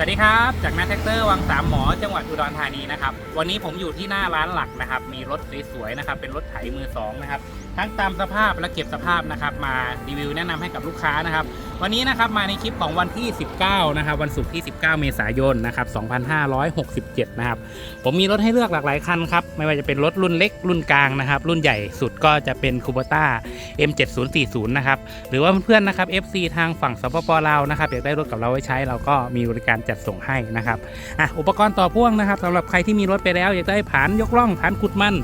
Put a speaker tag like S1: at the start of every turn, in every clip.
S1: สวัสดีครับ จากนาแท็กเตอร์วังสามหมอจังหวัดอุดรธานีนะครับ วันนี้ผมอยู่ที่หน้าร้านหลักนะครับ มีรถสวยๆนะครับ เป็นรถไถมือสองนะครับ ทั้งตามสภาพและเก็บสภาพนะครับ มารีวิวแนะนำให้กับลูกค้านะครับ วันนี้นะครับมาในคลิปของวันที่ 19 นะครับ วันศุกร์ที่ 19 เมษายนนะครับ 2567 นะครับ ผมมีรถให้เลือกหลากหลายคันครับ ไม่ว่าจะเป็นรถรุ่นเล็กรุ่นกลางนะครับ รุ่นใหญ่สุดก็จะเป็นคู b ต้า M7040 นะครับ หรือว่าเพื่อนๆนะครับ FC ทางฝั่งสปปลาวนะครับอยากได้รถกับเราไว้ใช้เราก็มีบริการจัดส่งให้นะครับอะอุปกรณ์ต่อพ่วงนะครับสำหรับใครที่มีรถไปแล้วอยากได้ผานยกล่องผานขุดมัน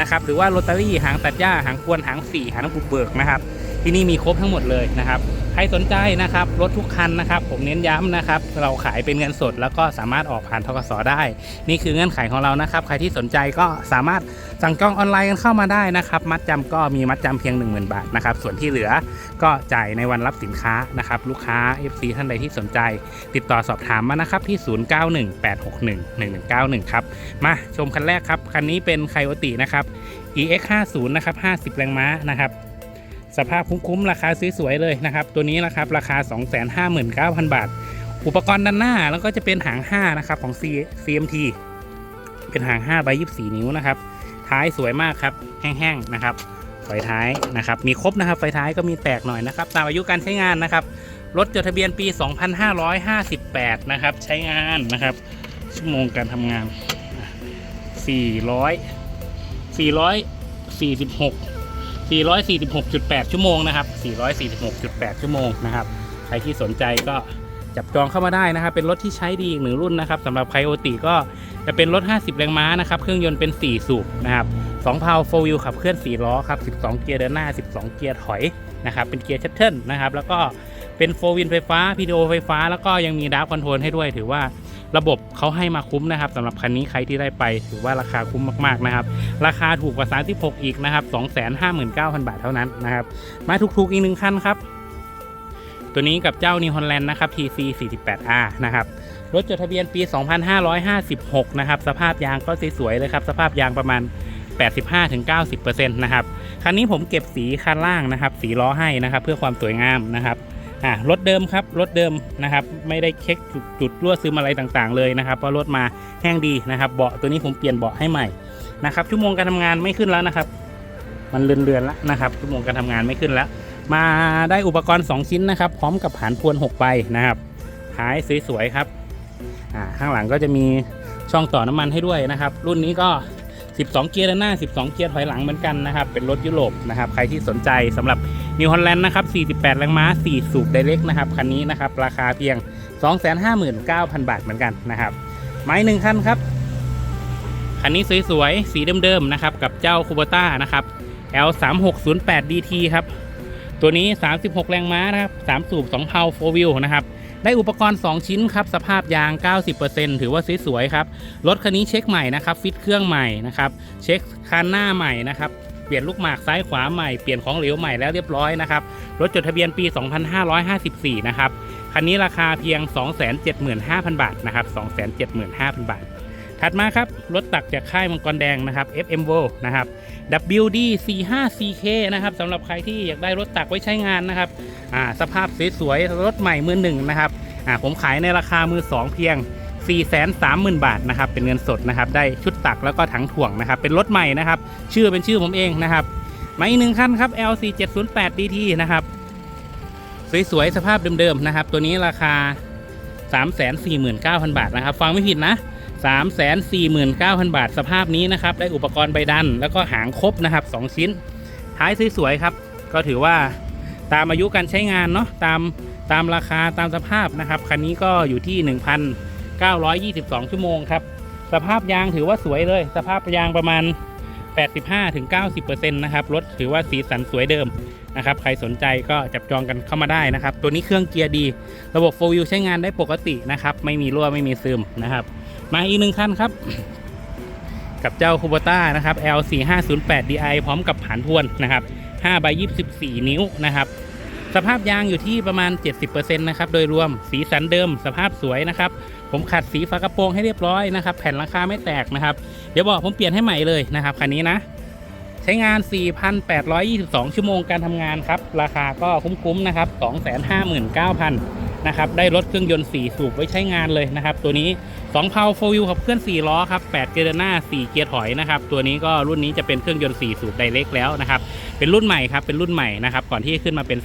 S1: นะครับหรือว่าโรตารี่หางตัดหญ้าหางควนหางฝีหางบุกเบิกนะครับ ที่นี่มีครบทั้งหมดเลยนะครับ ใครสนใจนะครับรถทุกคันนะครับ ผมเน้นย้ำนะครับ เราขายเป็นเงินสดแล้วก็สามารถออกผ่านทกสได้ นี่คือเงื่อนไขของเรานะครับ ใครที่สนใจก็สามารถสั่งจองออนไลน์กันเข้ามาได้นะครับ มัดจำก็มีมัดจำเพียง 10,000 บาทนะครับ ส่วนที่เหลือก็จ่ายในวันรับสินค้านะครับ ลูกค้า FC ท่านใดที่สนใจ ติดต่อสอบถามมานะครับที่ 0918611191 ครับ มาชมคันแรกครับ คันนี้เป็นไคโอตินะครับ EX50 นะครับ 50 แรงม้านะครับ สภาพคุ้มๆราคาสวยๆเลยนะครับ ตัวนี้นะครับราคา 259,000 บาท อุปกรณ์ด้านหน้าแล้วก็จะเป็นหาง5นะครับของ CMT เป็นหาง5ใบ24 นิ้วนะครับ ท้ายสวยมากครับ แห้งๆนะครับไฟท้ายนะครับ มีครบนะครับไฟท้ายก็มีแตกหน่อยนะครับ ตามอายุการใช้งานนะครับรถจดทะเบียนปี 2558 นะครับ ใช้งานนะครับ ชั่วโมงการทำงาน 400 446 446.8 ชั่วโมงนะครับ 446.8 ชั่วโมงนะครับใครที่สนใจก็จับจองเข้ามาได้นะครับ เป็นรถที่ใช้ดีอีกหนึ่งรุ่นนะครับสำหรับไคโอติก็จะเป็นรถ 50 แรงม้านะครับ เครื่องยนต์เป็น 4 สูบนะครับ2เพาโฟวิลขับเคลื่อน 4 ล้อครับ 12 เกียร์เดินหน้า 12 เกียร์ถอยนะครับ เป็นเกียร์ชัตเทิลนะครับ แล้วก็เป็นโฟวินไฟฟ้า PDO ไฟฟ้า แล้วก็ยังมีดาร์คคอนโทรลให้ด้วย ถือว่า ระบบเขาให้มาคุ้มนะครับสำหรับคันนี้ใครที่ได้ไปถือว่าราคาคุ้มมากๆนะครับ ราคาถูกกว่า 36 อีกนะครับ259,000 บาทเท่านั้นนะครับมาถูกๆอีกหนึ่งคันครับ ตัวนี้กับเจ้า New Holland นะครับ TC 48R นะครับรถจดทะเบียนปี 2556 นะครับ สภาพยางก็สวยๆเลยครับ สภาพยางประมาณ 85-90%นะครับ คันนี้ผมเก็บสีคันล่างนะครับ สีล้อให้นะครับ เพื่อความสวยงามนะครับ อ่ารถเดิมครับรถเดิมนะครับ ไม่ได้เช็คจุดจุดรั่วซึมอะไรต่างๆ เลยนะครับเพราะรถมาแห้งดีนะครับ เบาะตัวนี้ผมเปลี่ยนเบาะให้ใหม่นะครับชั่วโมงการทำงานไม่ขึ้นแล้วนะครับ มันเลือนๆแล้วนะครับชั่วโมงการทำงานไม่ขึ้นแล้ว มาได้อุปกรณ์ 2 ชิ้นนะครับ พร้อมกับผานพวน6ใบนะครับท้ายสวยๆครับอ่าข้างหลังก็จะมีช่องต่อน้ำมันให้ด้วยนะครับ รุ่นนี้ก็12 เกียร์ด้านหน้า 12 เกียร์ถอยหลังเหมือนกันนะครับ เป็นรถยุโรปนะครับ ใครที่สนใจสำหรับ New Holland นะครับ 48 แรงม้า 4 สูบไดเรกนะครับ คันนี้นะครับ ราคาเพียง 259,000 บาทเหมือนกันนะครับ ไม้หนึ่งคันครับ คันนี้สวยๆ สีเดิมๆนะครับ กับเจ้าคูโบต้านะครับ L3608 DT ครับ ตัวนี้ 36 แรงม้านะครับ 3 สูบ 2 เพา4วิวนะครับ ได้อุปกรณ์ 2 ชิ้นครับ สภาพยาง 90%ถือว่าสวยๆครับ รถคันนี้เช็คใหม่นะครับ ฟิตเครื่องใหม่นะครับ เช็คคันหน้าใหม่นะครับ เปลี่ยนลูกหมากซ้ายขวาใหม่ เปลี่ยนของเหลวใหม่แล้วเรียบร้อยนะครับ รถจดทะเบียนปี 2554 นะครับ คันนี้ราคาเพียง 275,000 บาทนะครับ 275,000 บาท ถัดมาครับ รถตักจากค่ายมังกรแดงนะครับ FM v o นะครับ WD 45CK นะครับสำหรับใครที่อยากได้รถตักไว้ใช้งานนะครับอ่าสภาพสวยๆ รถใหม่มือหนึ่งนะครับอ่าผมขายในราคามือ2เพียง 430,000 บาทนะครับเป็นเงินสดนะครับได้ชุดตักแล้วก็ถังถ่วงนะครับเป็นรถใหม่นะครับชื่อเป็นชื่อผมเองนะครับมาอีกหนึ่งคันครับ LC 708 DT นะครับสวยๆสภาพเดิมๆนะครับตัวนี้ราคา 349,000 บาทนะครับฟังไม่ผิดนะ 349,000 บาท สภาพนี้นะครับได้อุปกรณ์ใบดัน แล้วก็หางครบนะครับ 2 ชิ้น ท้ายสวยๆครับ ก็ถือว่าตามอายุการใช้งานเนาะตามตามราคาตามสภาพนะครับคันนี้ก็อยู่ที่ 922 ชั่วโมงครับ สภาพยางถือว่าสวยเลย สภาพยางประมาณ 85-90%นะครับรถถือว่าสีสันสวยเดิมนะครับใครสนใจก็จับจองกันเข้ามาได้นะครับ ตัวนี้เครื่องเกียร์ดี ระบบ4 wheel ใช้งานได้ปกตินะครับไม่มีรั่วไม่มีซึมนะครับมาอีกหนึ่งคันครับ กับเจ้าคูบต้านะครับ L4508DI พร้อมกับผานทวนนะครับ5ใบ24 นิ้วนะครับ สภาพยางอยู่ที่ประมาณ 70%นะครับโดยรวมสีสันเดิม สภาพสวยนะครับ ผมขัดสีฝากระโปรงให้เรียบร้อยนะครับ แผ่นหลังคาไม่แตกนะครับ เดี๋ยวบอกผมเปลี่ยนให้ใหม่เลยนะครับคันนี้นะ ใช้งาน 4,822 ชั่วโมงการทำงานครับ ราคาก็คุ้มๆนะครับ 259,000นะครับได้รถเครื่องยนต์4สูบไว้ใช้งานเลยนะครับ ตัวนี้ 2เพาโฟวิวขับเคลื่อน 4 ล้อครับ 8 เกียร์นหน้า 4 เกียร์ถอยนะครับ ตัวนี้ก็รุ่นนี้จะเป็นเครื่องยนต์ 4 สูบไดเรกแล้วนะครับ เป็นรุ่นใหม่ครับ เป็นรุ่นใหม่นะครับ ก่อนที่จะขึ้นมาเป็น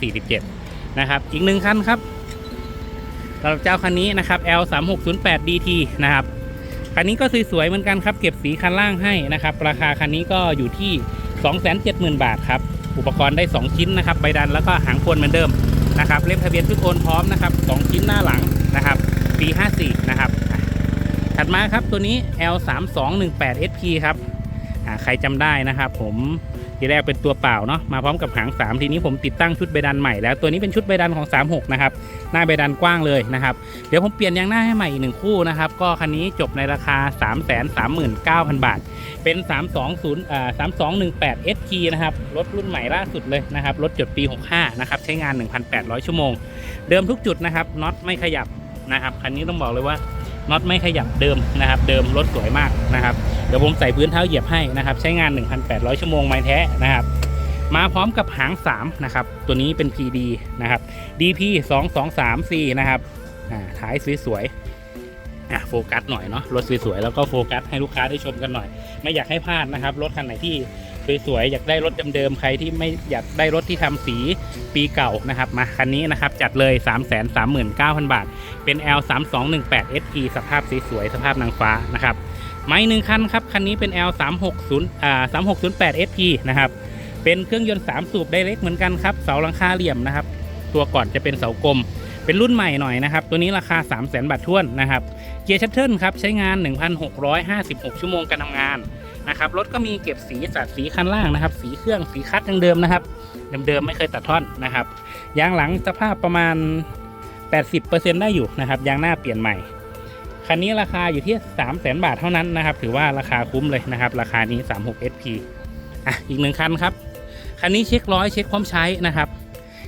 S1: 47 นะครับ อีกหนึ่งคันครับสำหรับเจ้าคันนี้นะครับ L 3 6 0 8 DT นะครับ คันนี้ก็สวยๆเหมือนกันครับ เก็บสีคันล่างให้นะครับ ราคาคันนี้ก็อยู่ที่ 270,000 บาทครับ อุปกรณ์ได้ 2 ชิ้นนะครับ ใบดันแล้วก็หางพวนเหมือนเดิมนะครับ เล่มทะเบียนชุดโอนพร้อมนะครับ 2 ชิ้นหน้าหลังนะครับปี54 นะครับ ถัดมาครับตัวนี้ L 3 2 1 8 SP ครับใครจำได้นะครับผมทีแรกเป็นตัวเปล่าเนาะมาพร้อมกับหาง 3 ทีนี้ผมติดตั้งชุดใบดันใหม่แล้ว ตัวนี้เป็นชุดใบดันของ 36 นะครับ หน้าใบดันกว้างเลยนะครับ เดี๋ยวผมเปลี่ยนยางหน้าให้ใหม่อีกหนึ่งคู่นะครับ ก็คันนี้จบในราคา 339,000 บาท เป็น 320อ่า3218 ST นะครับ รถรุ่นใหม่ล่าสุดเลยนะครับ รถจดปี 65 นะครับ ใช้งาน 1,800 ชั่วโมง เดิมทุกจุดนะครับน็อตไม่ขยับนะครับคันนี้ต้องบอกเลยว่า น็อตไม่ขยับเดิมนะครับ เดิมรถสวยมากนะครับ เดี๋ยวผมใส่พื้นเท้าเหยียบให้นะครับ ใช้งาน 1,800 ชั่วโมงไม้แท้นะครับ มาพร้อมกับหาง 3 นะครับ ตัวนี้เป็น PD นะครับ DP 2 2 3 4 นะครับอ่าท้ายสวยๆอะโฟกัสหน่อยเนาะรถสวยๆแล้วก็โฟกัสให้ลูกค้าได้ชมกันหน่อย ไม่อยากให้พลาดนะครับ รถคันไหนที่ สวยๆอยากได้รถเดิมๆใครที่ไม่อยากได้รถที่ทำสีปีเก่านะครับมาคันนี้นะครับจัดเลย 3 3 9 0 0 0 บาท เป็น L 3 2 1 8 SE สภาพสวยๆสภาพนางฟ้านะครับไม้หนึ่งคันครับ คันนี้เป็น L 3 6 0อ่า3608 SP นะครับเป็นเครื่องยนต์ 3 สูบไดเรกเหมือนกันครับเสาหลังคาเหลี่ยมนะครับตัวก่อนจะเป็นเสากลมเป็นรุ่นใหม่หน่อยนะครับ ตัวนี้ราคา 3 0 0 0 0 0 บาทท้วนนะครับ เกียร์ชัตเทิลครับ ใช้งาน 1,656 ชั่วโมงการทำงาน นะครับรถก็มีเก็บสีสัดสีคันล่างนะครับ สีเครื่องสีคัดยังเดิมนะครับเดิมๆไม่เคยตัดท่อนนะครับยางหลังสภาพประมาณ 80%ได้อยู่นะครับยางหน้าเปลี่ยนใหม่คันนี้ราคาอยู่ที่ 3 0 0 0 0 0บาทเท่านั้นนะครับ ถือว่าราคาคุ้มเลยนะครับ ราคานี้ 36 SP อะอีกหนึ่งคันครับคันนี้เช็คร้อยเช็คพร้อมใช้นะครับ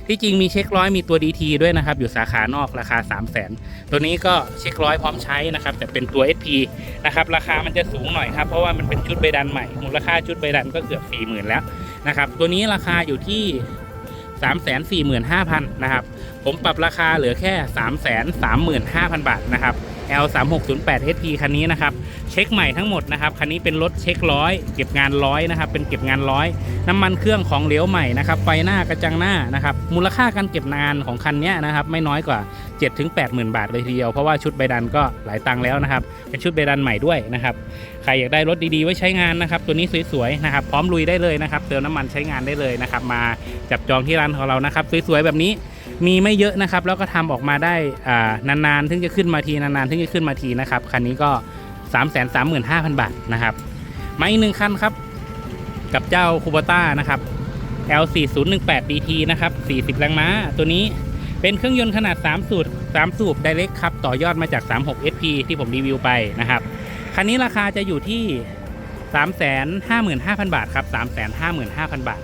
S1: ที่จริงมีเช็คร้อยมีตัว DT ด้วยนะครับ อยู่สาขานอกราคา 3 0 0 0 0นตัวนี้ก็เช็คร้อยพร้อมใช้นะครับ แต่เป็นตัว SP นะครับ ราคามันจะสูงหน่อยครับ เพราะว่ามันเป็นชุดใบดันใหม่ มูลค่าชุดใบดันก็เกือบ 40,000 แล้วนะครับ ตัวนี้ราคาอยู่ที่ 345,000 นะครับ ผมปรับราคาเหลือแค่ 335,000 บาทนะครับ L 3 6 0 8 SP คันนี้นะครับเช็คใหม่ทั้งหมดนะครับคันนี้เป็นรถเช็คร้อยเก็บงานร้อยนะครับเป็นเก็บงานร้อยน้ำมันเครื่องของเหลวใหม่นะครับไฟหน้ากระจังหน้านะครับมูลค่าการเก็บงานของคันนี้นะครับไม่น้อยกว่า7ถึง80,000 บาทเลยทีเดียวเพราะว่าชุดใบดันก็หลายตังค์แล้วนะครับเป็นชุดใบดันใหม่ด้วยนะครับใครอยากได้รถดีๆไว้ใช้งานนะครับตัวนี้สวยๆนะครับพร้อมลุยได้เลยนะครับเติมน้ำมันใช้งานได้เลยนะครับมาจับจองที่ร้านของเรานะครับสวยๆแบบนี้ มีไม่เยอะนะครับ แล้วก็ทำออกมาได้นานๆถึงจะขึ้นมาทีนานๆถึงจะขึ้นมาทีนะครับคันนี้ก็ 3 3 5 0 0 0 บาทนะครับมาอีกหนึ่งคันครับกับเจ้าคูบต้านะครับ L 4 0 1 8 DT นะครับ 40 แรงม้า ตัวนี้เป็นเครื่องยนต์ขนาด 3 สูบ3สูบ Direct ครับ ต่อยอดมาจาก 36 SP ที่ผมรีวิวไปนะครับ คันนี้ราคาจะอยู่ที่ 355,000 บาทครับ 355,000 บาท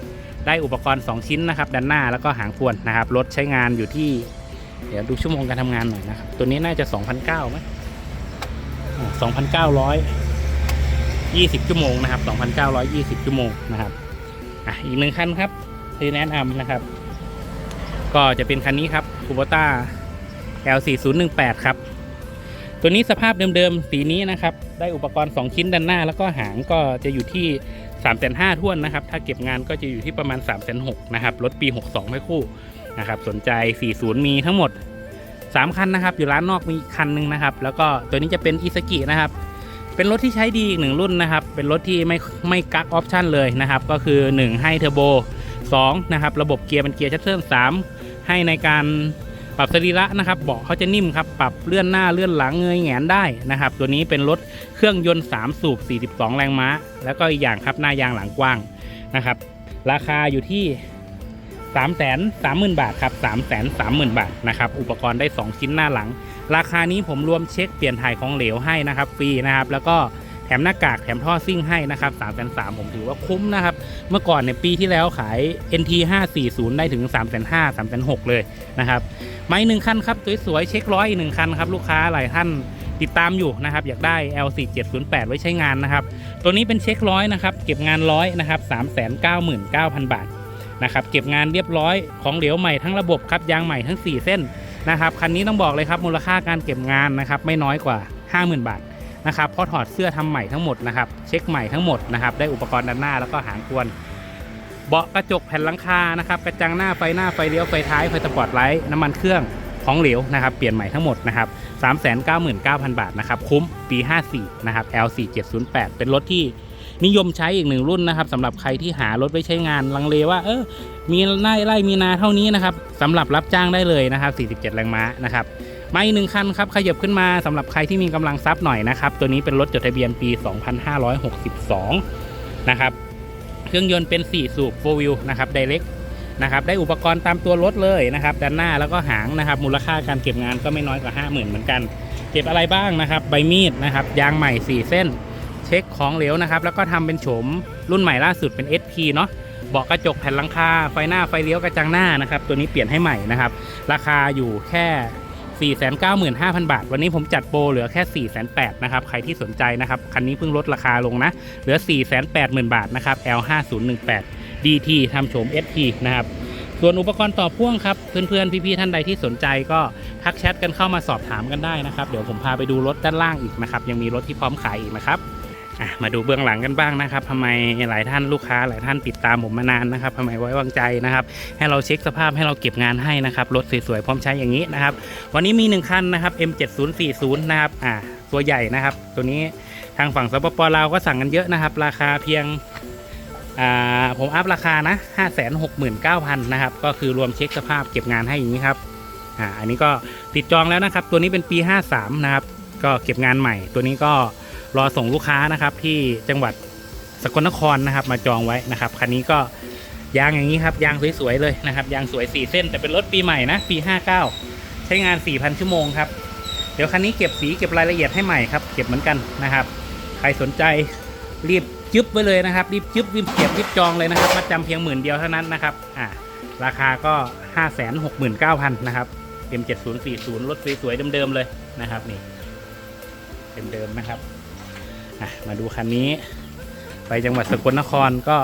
S1: ได้อุปกรณ์ 2 ชิ้นนะครับด้านหน้าแล้วก็หางพวนนะครับรถใช้งานอยู่ที่ เดี๋ยวดูชั่วโมงการทำงานหน่อยนะครับ ตัวนี้น่าจะ 2,900ไหม2,900 20 ชั่วโมงนะครับ 2,920 ชั่วโมงนะครับอะอีกหนึ่งคันครับทีแนะนำนะครับ ก็จะเป็นคันนี้ครับ Kubota L4018 ครับ ตัวนี้สภาพเดิมๆ สีนี้นะครับ ได้อุปกรณ์ 2 ชิ้นด้านหน้า แล้วก็หางก็จะอยู่ที่ 3 5 0 0 0ท้วนนะครับ ถ้าเก็บงานก็จะอยู่ที่ประมาณ 3 6 0 0 0นะครับ รถปี 62ไม่คู่นะครับสนใจ 40 มีทั้งหมด 3 คันนะครับ อยู่ร้านนอกมีคันหนึงนะครับ แล้วก็ตัวนี้จะเป็นอิสกินะครับ เป็นรถที่ใช้ดีอีกหนึ่งรุ่นนะครับ เป็นรถที่ไม่ไม่กักออปชันเลยนะครับ ก็คือ 1 ให้เทอร์โบ2นะครับ ระบบเกียร์เป็นเกียร์ชัตเทิล3ให้ในการ ปรับสรีระนะครับเบาะเขาจะนิ่มครับปรับเลื่อนหน้าเลื่อนหลังเงยแงนได้นะครับ ตัวนี้เป็นรถเครื่องยนต์ 3 สูบ 42 แรงม้า แล้วก็อีกอย่างครับหน้ายางหลังกว้างนะครับ ราคาอยู่ที่ 3 3 0 0 0 0 บาทครับ 3 3 0 0 0 บาทนะครับอุปกรณ์ได้ 2 ชิ้นหน้าหลัง ราคานี้ผมรวมเช็คเปลี่ยนถ่ายของเหลวให้นะครับฟรีนะครับแล้วก็ แถมหน้ากากแถมท่อซิ่งให้นะครับ3 3 0 0 0ผมถือว่าคุ้มนะครับ เมื่อก่อนเนี่ยปีที่แล้วขาย NT 540 ได้ถึง 3 5 0 0 0 3 6 0 0เลยนะครับไม้หนึ่งคันครับ สวยๆ เช็คร้อยอีกหนึ่งคันครับ ลูกค้าหลายท่านติดตามอยู่นะครับ อยากได้ L4708 ไว้ใช้งานนะครับ ตัวนี้เป็นเช็คร้อยนะครับ เก็บงานร้อยนะครับ399,000 บาทนะครับเก็บงานเรียบร้อยของเหลวใหม่ทั้งระบบครับยางใหม่ทั้ง 4 เส้นนะครับคันนี้ต้องบอกเลยครับมูลค่าการเก็บงานนะครับไม่น้อยกว่า 50,000 บาท นะครับพอถอดเสื้อทำใหม่ทั้งหมดนะครับเช็คใหม่ทั้งหมดนะครับได้อุปกรณ์ด้านหน้าแล้วก็หางกวนเบาะกระจกแผ่นหลังคานะครับกระจังหน้าไฟหน้าไฟเลี้ยวไฟท้ายไฟสปอร์ตไลท์น้ำมันเครื่องของเหลวนะครับเปลี่ยนใหม่ทั้งหมดนะครับ399,000 บาทนะครับคุ้มปี 54นะครับ L4708 เป็นรถที่ นิยมใช้อีกหนึ่งรุ่นนะครับสำหรับใครที่หารถไว้ใช้งานลังเลว่าเออมีไร่ไร่มีนาเท่านี้นะครับสำหรับรับจ้างได้เลยนะครับ47แรงม้านะครับมาอีกหนึ่งคันครับขยับขึ้นมาสำหรับใครที่มีกำลังทรัพย์หน่อยนะครับ ตัวนี้เป็นรถจดทะเบียนปี 2562 นะครับ เครื่องยนต์เป็น 4 สูบ4 wheel นะครับ direct นะครับ ได้อุปกรณ์ตามตัวรถเลยนะครับ ด้านหน้าแล้วก็หางนะครับ มูลค่าการเก็บงานก็ไม่น้อยกว่า 50,000 เหมือนกัน เก็บอะไรบ้างนะครับ ใบมีดนะครับ ยางใหม่ 4 เส้น เช็คของเหลวนะครับ แล้วก็ทำเป็นโฉมรุ่นใหม่ล่าสุดเป็น SP เนาะเบาะกระจกแผ่นหลังคาไฟหน้าไฟเลี้ยวกระจังหน้านะครับ ตัวนี้เปลี่ยนให้ใหม่นะครับ ราคาอยู่แค่ 495,000 บาท วันนี้ผมจัดโปรเหลือแค่ 408,000นะครับ ใครที่สนใจนะครับ คันนี้เพิ่งลดราคาลงนะ เหลือ 480,000 บาทนะครับ L5018 DT ทำโฉม SP นะครับส่วนอุปกรณ์ต่อพ่วงครับ เพื่อนๆ พี่ๆ ท่านใดที่สนใจก็ทักแชทกันเข้ามาสอบถามกันได้นะครับ เดี๋ยวผมพาไปดูรถด้านล่างอีกนะครับ ยังมีรถที่พร้อมขายอีกนะครับ อะมาดูเบื้องหลังกันบ้างนะครับทำไมหลายท่านลูกค้าหลายท่านติดตามผมมานานนะครับทำไมไว้วางใจนะครับ ให้เราเช็คสภาพให้เราเก็บงานให้นะครับรถสวยๆพร้อมใช้อย่างนี้นะครับ วันนี้มีหนึ่งคันนะครับ M7040 นะครับอ่าตัวใหญ่นะครับ ตัวนี้ทางฝั่งสปปลาวก็สั่งกันเยอะนะครับ ราคาเพียงอ่าผมอัพราคานะ 569,000นะครับ ก็คือรวมเช็คสภาพเก็บงานให้อย่างนี้ครับ อ่า อันนี้ก็ติดจองแล้วนะครับ ตัวนี้เป็นปี 53 นะครับ ก็เก็บงานใหม่ ตัวนี้ก็ รอส่งลูกค้านะครับที่จังหวัดสกลนครนะครับ มาจองไว้นะครับคันนี้ก็ยางอย่างนี้ครับยางสวยๆเลยนะครับยางสวย 4 เส้น แต่เป็นรถปีใหม่นะปี 59 ใช้งาน 4,000 ชั่วโมงครับเดี๋ยวคันนี้เก็บสีเก็บรายละเอียดให้ใหม่ครับ เก็บเหมือนกันนะครับ ใครสนใจรีบจึ๊บไว้เลยนะครับ รีบจึ๊บรีบเก็บรีบจองเลยนะครับมาจำเพียงหมื่นเดียวเท่านั้นนะครับอ่าราคาก็ 569,000นะครับ M7040 รถสวยๆเดิมๆเลยนะครับนี่เดิมๆนะครับ มาดูคันนี้ ไปจังหวัดสกลนครก็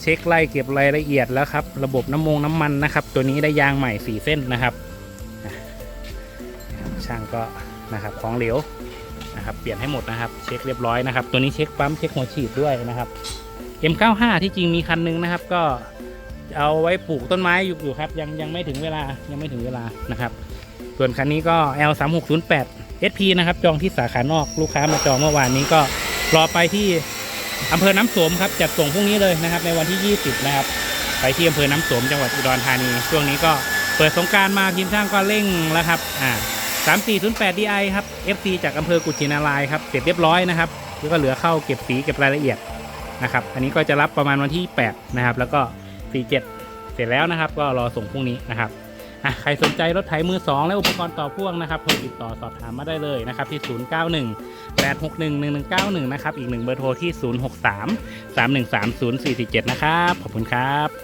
S1: เช็คไล่เก็บรายละเอียดแล้วครับ ระบบน้ำมงน้ำมันนะครับ ตัวนี้ได้ยางใหม่4เส้นนะครับอะนะครับ ช่างก็นะครับของเหลวนะครับ เปลี่ยนให้หมดนะครับ เช็คเรียบร้อยนะครับ ตัวนี้เช็คปั๊มเช็คหัวฉีดด้วยนะครับ M95 ที่จริงมีคันนึงนะครับ ก็เอาไว้ปลูกต้นไม้อยู่อยู่ครับ ยังยังไม่ถึงเวลายังไม่ถึงเวลานะครับ ส่วนคันนี้ก็ L3608 SP นะครับจองที่สาขานอกลูกค้ามาจองเมื่อวานนี้ก็รอไปที่อำเภอน้ำโสมครับจัดส่งพรุ่งนี้เลยนะครับ ในวันที่ 20 นะครับ ไปที่อำเภอน้ำโสมจังหวัดอุดรธานี ช่วงนี้ก็เปิดสงการมาทีมช่างก็เร่งแล้วครับอ่า3408 DI ครับ FC จากอำเภอกุชินารายครับเสร็จเรียบร้อยนะครับแล้วก็เหลือเข้าเก็บสีเก็บรายละเอียดนะครับ อันนี้ก็จะรับประมาณวันที่ 8 นะครับ แล้วก็ 47 เสร็จแล้วนะครับ ก็รอส่งพรุ่งนี้นะครับ อะใครสนใจรถไถมือ 2 และอุปกรณ์ต่อพ่วงนะครับโทรติดต่อสอบถามมาได้เลยนะครับที่ 091 861 1191 นะครับ อีกหนึ่งเบอร์โทรที่ 063 313 0447นะครับ ขอบคุณครับ